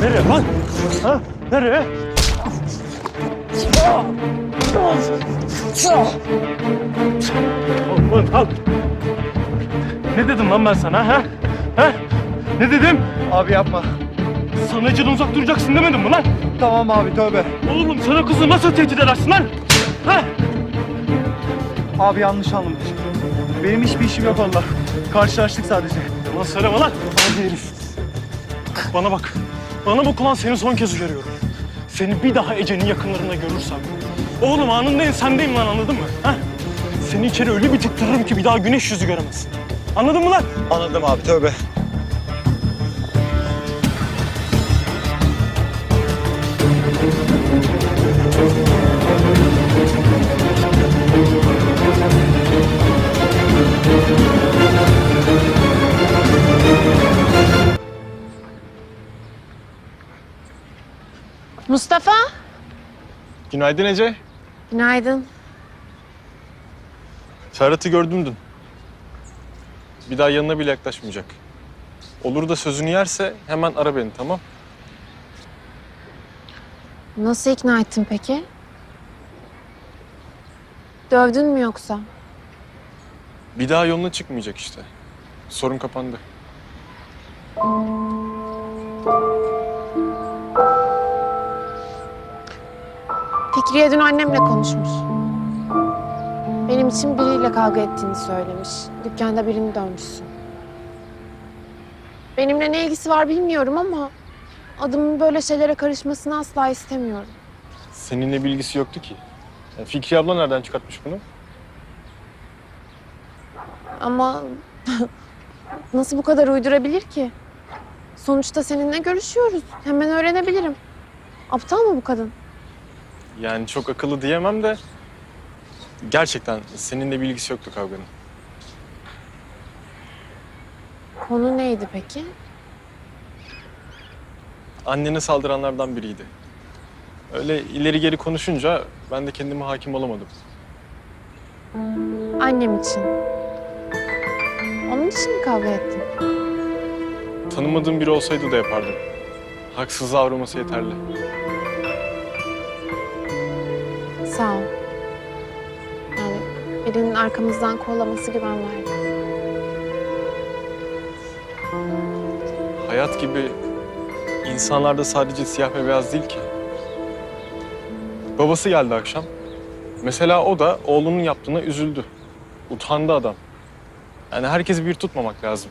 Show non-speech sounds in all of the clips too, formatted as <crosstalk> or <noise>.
Nereye lan? Ha? Nereye? Oğlum al. Ne dedim lan ben sana ha? Ha? Ne dedim? Abi yapma. Sana canın uzak duracaksın demedim mi lan? Tamam abi tövbe. Oğlum sana kızı nasıl tehdit edersin lan? Ha? Abi yanlış anlamış. Benim hiçbir işim yok onunla. Karşılaştık sadece. Yalan söyleme lan. Hadi herif. Bana bak. Bana bak ulan seni son kez uyarıyorum. Seni bir daha Ece'nin yakınlarında görürsem. Oğlum anında ensendeyim lan anladın mı? Ha? Seni içeri öyle bir tıktırırım ki bir daha güneş yüzü göremezsin. Anladın mı lan? Anladım abi tövbe. Mustafa. Günaydın Ece. Günaydın. Ferhat'ı gördüm dün. Bir daha yanına bile yaklaşmayacak. Olur da sözünü yerse hemen ara beni tamam? Nasıl ikna ettin peki? Dövdün mü yoksa? Bir daha yoluna çıkmayacak işte. Sorun kapandı. Fikriye dün annemle konuşmuş. Benim için biriyle kavga ettiğini söylemiş. Dükkanda birini dövmüşsün. Benimle ne ilgisi var bilmiyorum ama adımın böyle şeylere karışmasını asla istemiyorum. Seninle bilgisi yoktu ki. Fikri abla nereden çıkartmış bunu? Ama <laughs> nasıl bu kadar uydurabilir ki? Sonuçta seninle görüşüyoruz. Hemen öğrenebilirim. Aptal mı bu kadın? Yani çok akıllı diyemem de gerçekten seninle bilgisi yoktu kavganın. Konu neydi peki? Annene saldıranlardan biriydi. Öyle ileri geri konuşunca ben de kendime hakim olamadım. Annem için. Onun için mi kavga ettin? Tanımadığım biri olsaydı da yapardım. Haksızlığa uğraması yeterli. Sağ ol. Yani birinin arkamızdan kollaması güven verdi. Hayat gibi insanlarda sadece siyah ve beyaz değil ki. Babası geldi akşam. Mesela o da oğlunun yaptığına üzüldü. Utandı adam. Yani herkesi bir tutmamak lazım.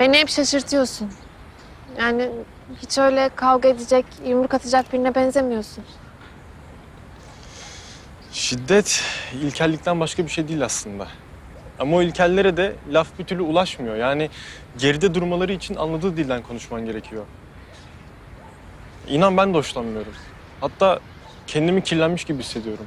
Beni hep şaşırtıyorsun. Yani hiç öyle kavga edecek, yumruk atacak birine benzemiyorsun. Şiddet ilkellikten başka bir şey değil aslında. Ama o ilkellere de laf bir türlü ulaşmıyor. Yani geride durmaları için anladığı dilden konuşman gerekiyor. İnan ben de hoşlanmıyorum. Hatta kendimi kirlenmiş gibi hissediyorum.